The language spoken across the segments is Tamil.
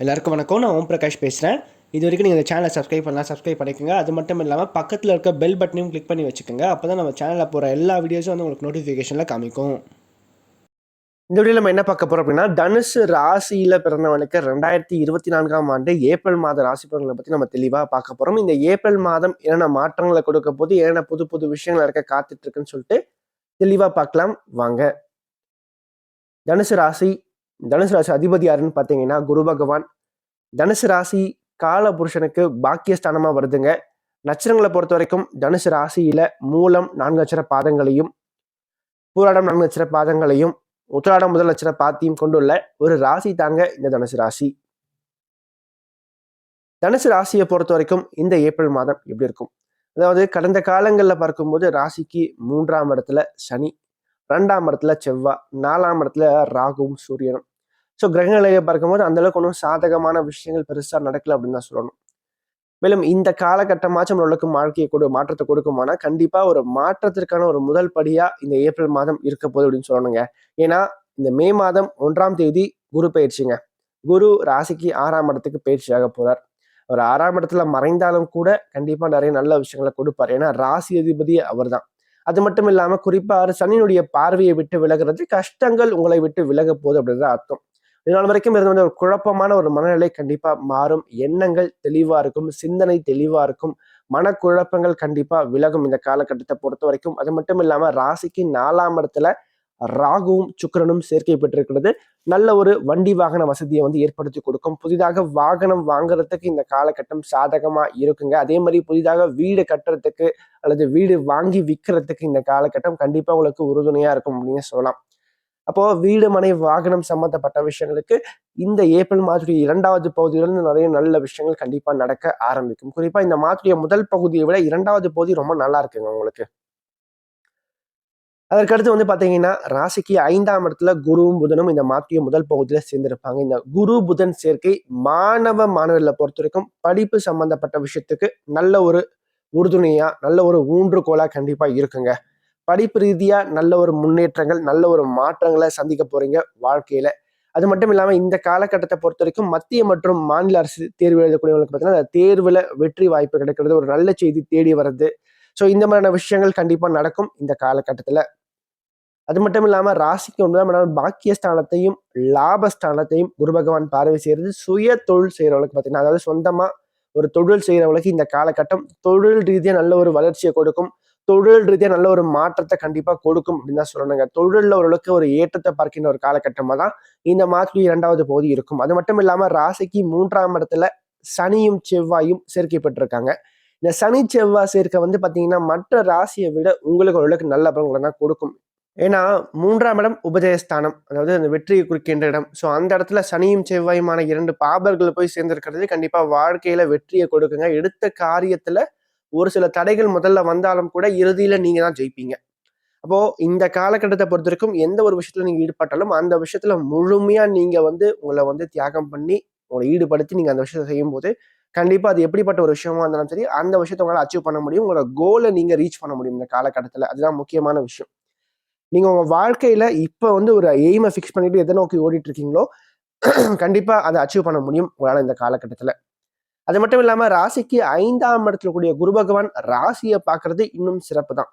எல்லாருக்கும் வணக்கம். நான் ஓம் பிரகாஷ் பேசுகிறேன் இது வரைக்கும் நீங்கள் இந்த சேனலை சப்ஸ்கிரைப் பண்ணலாம் சப்ஸ்கிரைப் பண்ணிக்கோங்க. அது மட்டும் இல்லாமல் பக்கத்தில் இருக்க பெல் பட்டனையும் கிளிக் பண்ணி வச்சுக்கோங்க. அப்போ தான் நம்ம சேனலில் போகிற எல்லா வீடியோஸும் வந்து உங்களுக்கு நோட்டிஃபிகேஷனில் காமிக்கும். இந்த வீடியோ நம்ம என்ன பார்க்க போகிறோம் அப்படின்னா தனுசு ராசியில் பிறந்தவனுக்கு ரெண்டாயிரத்தி இருபத்தி நான்காம் ஆண்டு ஏப்ரல் மாத ராசி பலன்களை பற்றி நம்ம தெளிவாக பார்க்க போகிறோம் இந்த ஏப்ரல் மாதம் என்னென்ன மாற்றங்களை கொடுக்க போது என்னென்ன புது புது விஷயங்கள் இருக்க காத்துட்ருக்குன்னு சொல்லிட்டு தெளிவாக பார்க்கலாம். வாங்க. தனுசு ராசி தனுசு ராசி அதிபதி யாருன்னு பார்த்தீங்கன்னா குரு பகவான். தனுசு ராசி கால புருஷனுக்கு பாக்கியஸ்தானமாக வருதுங்க. நட்சத்திரங்களை பொறுத்த வரைக்கும் தனுசு ராசியில மூலம் நான்கு நட்சத்திர பாதங்களையும் பூராடம் நான்கு நட்சத்திர பாதங்களையும் உத்திராடம் முதல் நட்சத்திர பாத்தியும் கொண்டுள்ள ஒரு ராசி தாங்க இந்த தனுசு ராசி. தனுசு ராசியை பொறுத்த வரைக்கும் இந்த ஏப்ரல் மாதம் எப்படி இருக்கும்? அதாவது கடந்த காலங்களில் பார்க்கும்போது ராசிக்கு மூன்றாம் இடத்துல சனி ரெண்டாம் இடத்துல செவ்வாய் நாலாம் இடத்துல ராகுவும் சூரியனும். ஸோ கிரகநிலையை பார்க்கும்போது அந்தளவுக்கு ஒன்றும் சாதகமான விஷயங்கள் பெருசாக நடக்கல அப்படின்னு தான் சொல்லணும். மேலும் இந்த காலகட்டமாச்சும் நம்மளுக்கு வாழ்க்கையை கொடு மாற்றத்தை கொடுக்குமானா கண்டிப்பாக ஒரு மாற்றத்திற்கான ஒரு முதல் படியாக இந்த ஏப்ரல் மாதம் இருக்க போகுது அப்படின்னு சொல்லணுங்க. ஏன்னா இந்த மே மாதம் ஒன்றாம் தேதி குரு பயிற்சிங்க. குரு ராசிக்கு ஆறாம் இடத்துக்கு பயிற்சியாக போகிறார் அவர் ஆறாம் இடத்துல மறைந்தாலும் கூட கண்டிப்பாக நிறைய நல்ல விஷயங்களை கொடுப்பார். ஏன்னா ராசி அதிபதி அவர் தான் அது மட்டும் இல்லாம குறிப்பா சனியினுடைய பார்வையை விட்டு விலகிறது கஷ்டங்கள் உங்களை விட்டு விலக போகுது அப்படின்ற அர்த்தம். இதனால் வரைக்கும் இருந்த ஒரு குழப்பமான ஒரு மனநிலை கண்டிப்பா மாறும். எண்ணங்கள் தெளிவா இருக்கும் சிந்தனை தெளிவா இருக்கும் மனக்குழப்பங்கள் கண்டிப்பா விலகும் இந்த காலகட்டத்தை பொறுத்த வரைக்கும். அது மட்டும் இல்லாம ராசிக்கு நாலாம் இடத்துல ராகுவும் சுக்கரனும் சேர்க்கை பெற்றிருக்கிறது. நல்ல ஒரு வண்டி வாகன வசதியை வந்து ஏற்படுத்தி கொடுக்கும். புதிதாக வாகனம் வாங்குறதுக்கு இந்த காலகட்டம் சாதகமா இருக்குங்க. அதே மாதிரி புதிதாக வீடு கட்டுறதுக்கு அல்லது வீடு வாங்கி விற்கிறதுக்கு இந்த காலகட்டம் கண்டிப்பா உங்களுக்கு உறுதுணையா இருக்கும் அப்படின்னு சொல்லலாம். அப்போ வீடு மனை வாகனம் சம்பந்தப்பட்ட விஷயங்களுக்கு இந்த ஏப்ரல் மாதத்துடைய இரண்டாவது பகுதியிலிருந்து நிறைய நல்ல விஷயங்கள் கண்டிப்பா நடக்க ஆரம்பிக்கும். குறிப்பா இந்த மாதத்துடைய முதல் பகுதியை விட இரண்டாவது பகுதி ரொம்ப நல்லா இருக்குங்க உங்களுக்கு. அதற்கடுத்து வந்து பார்த்தீங்கன்னா ராசிக்கு ஐந்தாம் இடத்துல குருவும் புதனும் இந்த மாத்திய முதல் பகுதியில் சேர்ந்திருப்பாங்க. இந்த குரு புதன் சேர்க்கை மாணவ மாணவர்களை பொறுத்த வரைக்கும் படிப்பு சம்பந்தப்பட்ட விஷயத்துக்கு நல்ல ஒரு உறுதுணையாக நல்ல ஒரு ஊன்றுகோலாக கண்டிப்பாக இருக்குங்க. படிப்பு ரீதியாக நல்ல ஒரு முன்னேற்றங்கள் நல்ல ஒரு மாற்றங்களை சந்திக்க போறீங்க வாழ்க்கையில. அது மட்டும் இல்லாமல் இந்த காலகட்டத்தை பொறுத்த வரைக்கும் மத்திய மற்றும் மாநில அரசு தேர்வு எழுதக்கூடியவங்களுக்கு பார்த்தீங்கன்னா அந்த தேர்வில் வெற்றி வாய்ப்பு கிடைக்கிறது ஒரு நல்ல செய்தி தேடி வர்றது ஸோ இந்த மாதிரியான விஷயங்கள் கண்டிப்பாக நடக்கும் இந்த காலகட்டத்தில். அது மட்டும் இல்லாமல் ராசிக்கு ஒன்றாம் பாக்கியஸ்தானத்தையும் லாபஸ்தானத்தையும் குரு பகவான் பார்வை செய்கிறது சுய தொழில் செய்கிறவங்களுக்கு பார்த்தீங்கன்னா அதாவது சொந்தமாக ஒரு தொழில் செய்கிறவங்களுக்கு இந்த காலகட்டம் தொழில் ரீதியாக நல்ல ஒரு வளர்ச்சியை கொடுக்கும். தொழில் ரீதியாக நல்ல ஒரு மாற்றத்தை கண்டிப்பாக கொடுக்கும் அப்படின்னு தான் சொல்லணுங்க. தொழிலில் ஓரளவுக்கு ஒரு ஏற்றத்தை பார்க்கின்ற ஒரு காலகட்டமாக தான் இந்த மாதத்துல இரண்டாவது பகுதி இருக்கும். அது மட்டும் இல்லாமல் ராசிக்கு மூன்றாம் இடத்துல சனியும் செவ்வாயும் சேர்க்கப்பட்டிருக்காங்க இந்த சனி செவ்வாய் சேர்க்கை வந்து பார்த்தீங்கன்னா மற்ற ராசியை விட உங்களுக்கு ஓரளவுக்கு நல்ல பலன்களை தான் கொடுக்கும். ஏன்னா மூன்றாம் இடம் உபஜயஸ்தானம் அதாவது அந்த வெற்றியை குறிக்கின்ற இடம். ஸோ அந்த இடத்துல சனியும் செவ்வாயுமான இரண்டு பாபர்கள் போய் சேர்ந்திருக்கிறது. கண்டிப்பாக வாழ்க்கையில வெற்றியை கொடுக்குங்க. எடுத்த காரியத்துல ஒரு சில தடைகள் முதல்ல வந்தாலும் கூட இறுதியில நீங்க தான் ஜெயிப்பீங்க. அப்போ இந்த காலகட்டத்தை பொறுத்த வரைக்கும் எந்த ஒரு விஷயத்துல நீங்க ஈடுபட்டாலும் அந்த விஷயத்துல முழுமையா நீங்க வந்து உங்களை வந்து தியாகம் பண்ணி உங்களை ஈடுபடுத்தி நீங்க அந்த விஷயத்தை செய்யும் போது கண்டிப்பா அது எப்படிப்பட்ட ஒரு விஷயமா இருந்தாலும் சரி அந்த விஷயத்த உங்களால் அச்சீவ் பண்ண முடியும். உங்களோட கோலை நீங்க ரீச் பண்ண முடியும் இந்த காலகட்டத்துல. அதுதான் முக்கியமான விஷயம். நீங்க உங்க வாழ்க்கையில இப்ப வந்து ஒரு எய்மை ஃபிக்ஸ் பண்ணிட்டு எதை நோக்கி ஓடிட்டு இருக்கீங்களோ கண்டிப்பா அதை அச்சீவ் பண்ண முடியும் உங்களால இந்த காலகட்டத்துல. அது மட்டும் இல்லாம ராசிக்கு ஐந்தாம் இடத்துல கூடிய குரு பகவான் ராசியை பார்க்கறது இன்னும் சிறப்பு தான்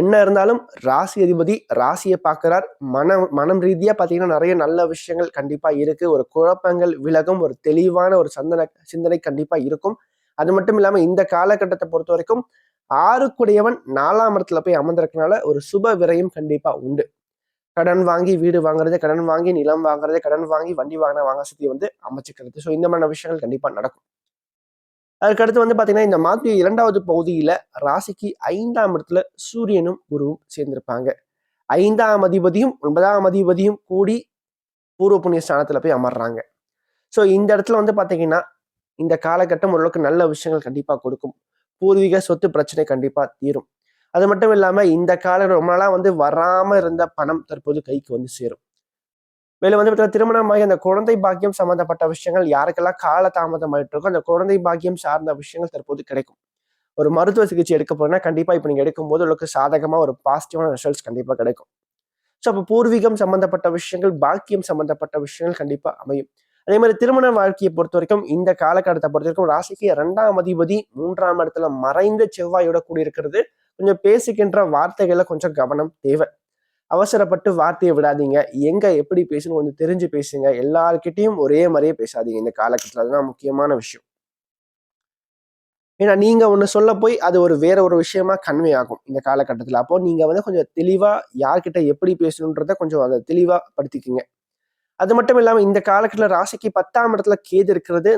என்ன இருந்தாலும் ராசி அதிபதி ராசியை பார்க்கிறார். மனம் மனம் ரீதியாக பார்த்தீங்கன்னா நிறைய நல்ல விஷயங்கள் கண்டிப்பாக இருக்கு. ஒரு குழப்பங்கள் விலகும் ஒரு தெளிவான ஒரு சந்தன சிந்தனை கண்டிப்பாக இருக்கும். அது மட்டும் இல்லாமல் இந்த காலகட்டத்தை பொறுத்த வரைக்கும் ஆறுக்குடையவன் நாலாம் இடத்துல போய் அமர்ந்திருக்கனால ஒரு சுப விரயம் கண்டிப்பாக உண்டு. கடன் வாங்கி வீடு வாங்குறது கடன் வாங்கி நிலம் வாங்குறது கடன் வாங்கி வண்டி வாங்கின வாங்க சக்தி வந்து அமைச்சுக்கிறது. ஸோ இந்த மாதிரி விஷயங்கள் கண்டிப்பாக நடக்கும். அதுக்கடுத்து வந்து பார்த்தீங்கன்னா இந்த மாதிரி இரண்டாவது பகுதியில் ராசிக்கு ஐந்தாம் இடத்துல சூரியனும் குருவும் சேர்ந்திருப்பாங்க. ஐந்தாம் அதிபதியும் ஒன்பதாம் அதிபதியும் கூடி பூர்வ புண்ணிய ஸ்தானத்தில் போய் அமர்றாங்க. ஸோ இந்த இடத்துல வந்து பார்த்தீங்கன்னா இந்த காலகட்டம் ஓரளவுக்கு நல்ல விஷயங்கள் கண்டிப்பாக கொடுக்கும். பூர்வீக சொத்து பிரச்சனை கண்டிப்பாக தீரும். அது மட்டும் இல்லாமல் இந்த கால ரொம்ப நாளாக வந்து வராமல் இருந்த பணம் தற்போது கைக்கு வந்து சேரும். மேலும் வந்து திருமணமாகி அந்த குழந்தை பாக்கியம் சம்பந்தப்பட்ட விஷயங்கள் யாருக்கெல்லாம் கால தாமதம் ஆயிட்டு இருக்கோ அந்த குழந்தை பாக்கியம் சார்ந்த விஷயங்கள் தற்போது கிடைக்கும். ஒரு மருத்துவ சிகிச்சை எடுக்க போறேன்னா கண்டிப்பா இப்ப நீங்க எடுக்கும்போது உங்களுக்கு சாதகமா ஒரு பாசிட்டிவான ரிசல்ட்ஸ் கண்டிப்பா கிடைக்கும். ஸோ அப்போ பூர்வீகம் சம்பந்தப்பட்ட விஷயங்கள் பாக்கியம் சம்பந்தப்பட்ட விஷயங்கள் கண்டிப்பா அமையும். அதே மாதிரி திருமண வாழ்க்கையை பொறுத்த வரைக்கும் இந்த காலகட்டத்தை பொறுத்த வரைக்கும் ராசிக்கு இரண்டாம் அதிபதி மூன்றாம் இடத்துல மறைந்த செவ்வாயோட கூடியிருக்கிறது. கொஞ்சம் பேசுகின்ற வார்த்தைகளை கொஞ்சம் கவனம் தேவை. அவசரப்பட்டு வார்த்தையை விடாதீங்க. எங்க எப்படி பேசணும் கொஞ்சம் தெரிஞ்சு பேசுங்க. எல்லார்கிட்டையும் ஒரே மாதிரியே பேசாதீங்க இந்த காலகட்டத்தில். அதுதான் முக்கியமான விஷயம். ஏன்னா நீங்க ஒன்று சொல்ல போய் அது ஒரு வேற ஒரு விஷயமா கன்வே ஆகும் இந்த காலகட்டத்தில். அப்போ நீங்க வந்து கொஞ்சம் தெளிவா யார்கிட்ட எப்படி பேசணுன்றத கொஞ்சம் அதை தெளிவா படுத்திக்கிங்க. அது மட்டும் இல்லாமல் இந்த காலகட்டத்தில் ராசிக்கு பத்தாம் இடத்துல கேது இருக்கிறது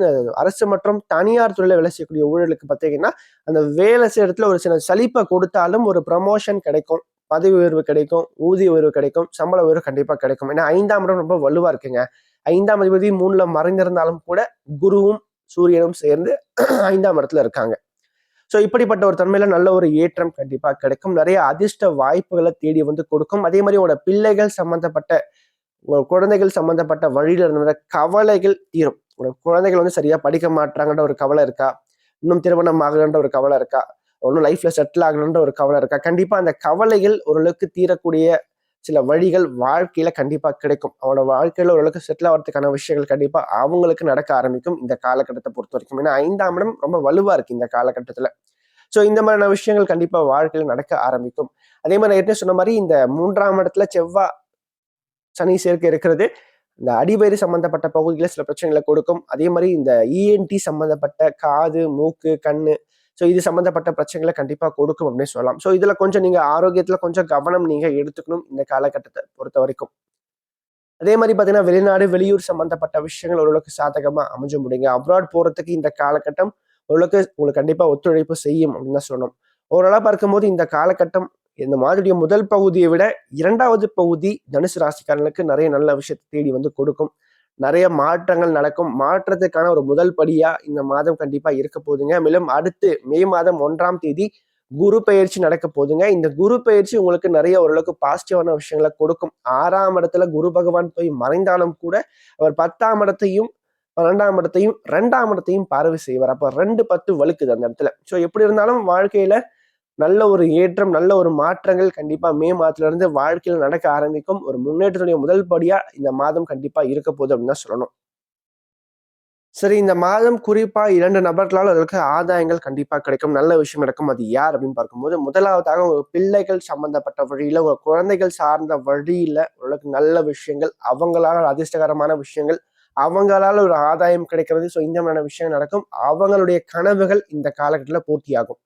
அரசு மற்றும் தனியார் துறையில் வேலை செய்யக்கூடிய ஊழலுக்கு பார்த்தீங்கன்னா அந்த வேலை செய்யறதுல இடத்துல ஒரு சில சலிப்பை கொடுத்தாலும் ஒரு ப்ரமோஷன் கிடைக்கும். பதவி உயர்வு கிடைக்கும் ஊதிய உயர்வு கிடைக்கும் சம்பள உயர்வு கண்டிப்பாக கிடைக்கும். ஏன்னா ஐந்தாம் இடம் ரொம்ப வலுவாக இருக்குங்க. ஐந்தாம் அதிபதி மூணுல மறைந்திருந்தாலும் கூட குருவும் சூரியனும் சேர்ந்து ஐந்தாம் இடத்துல இருக்காங்க. ஸோ இப்படிப்பட்ட ஒரு தன்மையில நல்ல ஒரு ஏற்றம் கண்டிப்பாக கிடைக்கும். நிறைய அதிர்ஷ்ட வாய்ப்புகளை தேடி வந்து கொடுக்கும். அதே மாதிரி உங்களோட பிள்ளைகள் சம்பந்தப்பட்ட குழந்தைகள் சம்பந்தப்பட்ட வழியில் இருந்த கவலைகள் தீரும். குழந்தைகள் வந்து சரியா படிக்க மாட்டாங்கன்ற ஒரு கவலை இருக்கா? இன்னும் திருமணம் ஆகலன்ற ஒரு கவலை இருக்கா? ஒன்றும் லைஃப்ல செட்டில் ஆகணுன்ற ஒரு கவலை இருக்கா? கண்டிப்பா அந்த கவலைகள் ஓரளவுக்கு தீரக்கூடிய சில வழிகள் வாழ்க்கையில கண்டிப்பா கிடைக்கும். அவனோட வாழ்க்கையில ஓரளவுக்கு செட்டில் ஆகிறதுக்கான விஷயங்கள் கண்டிப்பா அவங்களுக்கு நடக்க ஆரம்பிக்கும் இந்த காலகட்டத்தை பொறுத்த வரைக்கும். ஏன்னா ஐந்தாம் இடம் ரொம்ப வலுவா இருக்கு இந்த காலகட்டத்துல. ஸோ இந்த மாதிரியான விஷயங்கள் கண்டிப்பா வாழ்க்கையில நடக்க ஆரம்பிக்கும். அதே மாதிரி ஏற்கனவே சொன்ன மாதிரி இந்த மூன்றாம் இடத்துல செவ்வாய் சனி சேர்க்கை இருக்கிறது. இந்த அடிவயிறு சம்பந்தப்பட்ட பகுதியில் சில பிரச்சனைகளை கொடுக்கும். அதே மாதிரி இந்த இஎன்டி சம்மந்தப்பட்ட சம்பந்தப்பட்ட காது மூக்கு கண்ணு ஸோ இது சம்மந்தப்பட்ட பிரச்சனைகளை கண்டிப்பாக கொடுக்கும் அப்படின்னு சொல்லலாம். ஸோ இதில் கொஞ்சம் நீங்கள் ஆரோக்கியத்தில் கொஞ்சம் கவனம் நீங்கள் எடுத்துக்கணும் இந்த காலகட்டத்தை பொறுத்த வரைக்கும் அதே மாதிரி பார்த்தீங்கன்னா வெளிநாடு வெளியூர் சம்மந்தப்பட்ட விஷயங்கள் ஓரளவுக்கு சாதகமாக அமைஞ்ச முடியுங்க. அப்ராட் போகிறதுக்கு இந்த காலகட்டம் ஓரளவுக்கு உங்களுக்கு கண்டிப்பாக ஒத்துழைப்பு செய்யும் அப்படின்னு தான் சொல்லணும். ஓரளவு பார்க்கும்போது இந்த காலகட்டம் இந்த மாதிரியுடைய முதல் பகுதியை விட இரண்டாவது பகுதி தனுசு ராசிக்காரர்களுக்கு நிறைய நல்ல விஷயத்தை தேடி வந்து கொடுக்கும். நிறைய மாற்றங்கள் நடக்கும். மாற்றத்துக்கான ஒரு முதல் படியா இந்த மாதம் கண்டிப்பா இருக்க போதுங்க. மேலும் அடுத்து மே மாதம் ஒன்றாம் தேதி குரு பயிற்சி நடக்க போதுங்க. இந்த குரு பயிற்சி உங்களுக்கு நிறைய ஓரளவுக்கு பாசிட்டிவான விஷயங்களை கொடுக்கும். ஆறாம் இடத்துல குரு பகவான் போய் மறைந்தாலும் கூட அவர் பத்தாம் இடத்தையும் பன்னெண்டாம் இடத்தையும் ரெண்டாம் இடத்தையும் பார்வை செய்வார். அப்ப ரெண்டு பத்து வலுக்குது அந்த இடத்துல. ஸோ எப்படி இருந்தாலும் வாழ்க்கையில நல்ல ஒரு ஏற்றம் நல்ல ஒரு மாற்றங்கள் கண்டிப்பா மே மாதத்துல இருந்து வாழ்க்கையில் நடக்க ஆரம்பிக்கும். ஒரு முன்னேற்றத்துடைய முதல் படியா இந்த மாதம் கண்டிப்பா இருக்க போகுது அப்படின்னு தான் சொல்லணும். சரி இந்த மாதம் குறிப்பா இரண்டு நபர்களால் அதற்கு ஆதாயங்கள் கண்டிப்பா கிடைக்கும். நல்ல விஷயம் நடக்கும். அது யார் அப்படின்னு பார்க்கும்போது முதலாவதாக ஒரு பிள்ளைகள் சம்பந்தப்பட்ட வழியில ஒரு குழந்தைகள் சார்ந்த வழியில ஓரளவுக்கு நல்ல விஷயங்கள் அவங்களால அதிர்ஷ்டகரமான விஷயங்கள் அவங்களால ஒரு ஆதாயம் கிடைக்கிறது. ஸோ இந்த மாதிரியான விஷயம் நடக்கும். அவங்களுடைய கனவுகள் இந்த காலகட்டத்தில் பூர்த்தியாகும்.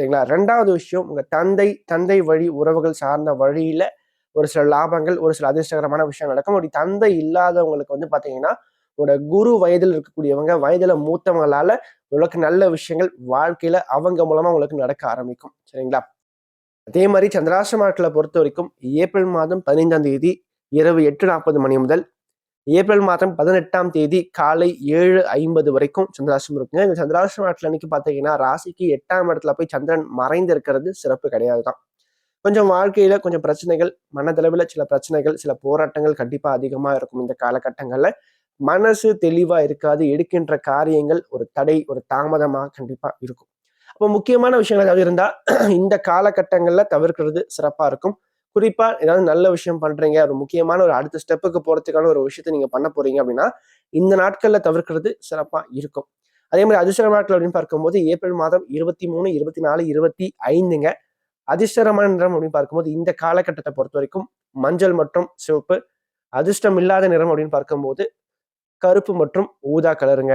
சரிங்களா? ரெண்டாவது விஷயம் உங்கள் தந்தை தந்தை வழி உறவுகள் சார்ந்த வழியில் ஒரு சில லாபங்கள் ஒரு சில அதிர்ஷ்டகரமான விஷயம் நடக்கும். அப்படி தந்தை இல்லாதவங்களுக்கு வந்து பார்த்தீங்கன்னா உங்களோட குரு வயதில் இருக்கக்கூடியவங்க வயதில் மூத்தவங்களால உங்களுக்கு நல்ல விஷயங்கள் வாழ்க்கையில அவங்க மூலமா உங்களுக்கு நடக்க ஆரம்பிக்கும். சரிங்களா? அதே மாதிரி சந்திராசிரமாட்களை பொறுத்த வரைக்கும் ஏப்ரல் மாதம் பதினைந்தாம் தேதி இரவு எட்டு நாற்பது மணி முதல் ஏப்ரல் மாதம் பதினெட்டாம் தேதி காலை ஏழு ஐம்பது வரைக்கும் சந்திராசிரம் இருக்குங்க. இந்த சந்திராசிரம நாட்டில் அன்னைக்கு பார்த்தீங்கன்னா ராசிக்கு எட்டாம் இடத்துல போய் சந்திரன் மறைந்து இருக்கிறது சிறப்பு கிடையாது தான் கொஞ்சம் வாழ்க்கையில கொஞ்சம் பிரச்சனைகள் மனதளவில் சில பிரச்சனைகள் சில போராட்டங்கள் கண்டிப்பாக அதிகமாக இருக்கும் இந்த காலகட்டங்களில். மனசு தெளிவாக இருக்காது எடுக்கின்ற காரியங்கள் ஒரு தடை ஒரு தாமதமாக கண்டிப்பாக இருக்கும். அப்போ முக்கியமான விஷயங்கள் ஏதாவது இருந்தால் இந்த காலகட்டங்களில் தவிர்க்கிறது சிறப்பாக இருக்கும். குறிப்பாக ஏதாவது நல்ல விஷயம் பண்ணுறீங்க ஒரு முக்கியமான ஒரு அடுத்த ஸ்டெப்புக்கு போகிறதுக்கான ஒரு விஷயத்த நீங்கள் பண்ண போகிறீங்க அப்படின்னா இந்த நாட்களில் தவிர்க்கிறது சிறப்பாக இருக்கும். அதே மாதிரி அதிர்ஷ்ட நாட்கள் அப்படின்னு பார்க்கும்போது ஏப்ரல் மாதம் இருபத்தி மூணு இருபத்தி நாலு இருபத்தி ஐந்துங்க. அதிர்ஷ்டமான நிறம் அப்படின்னு பார்க்கும்போது இந்த காலகட்டத்தை பொறுத்த வரைக்கும் மஞ்சள் மற்றும் சிவப்பு அதிர்ஷ்டம் இல்லாத நிறம் அப்படின்னு பார்க்கும்போது கருப்பு மற்றும் ஊதா கலருங்க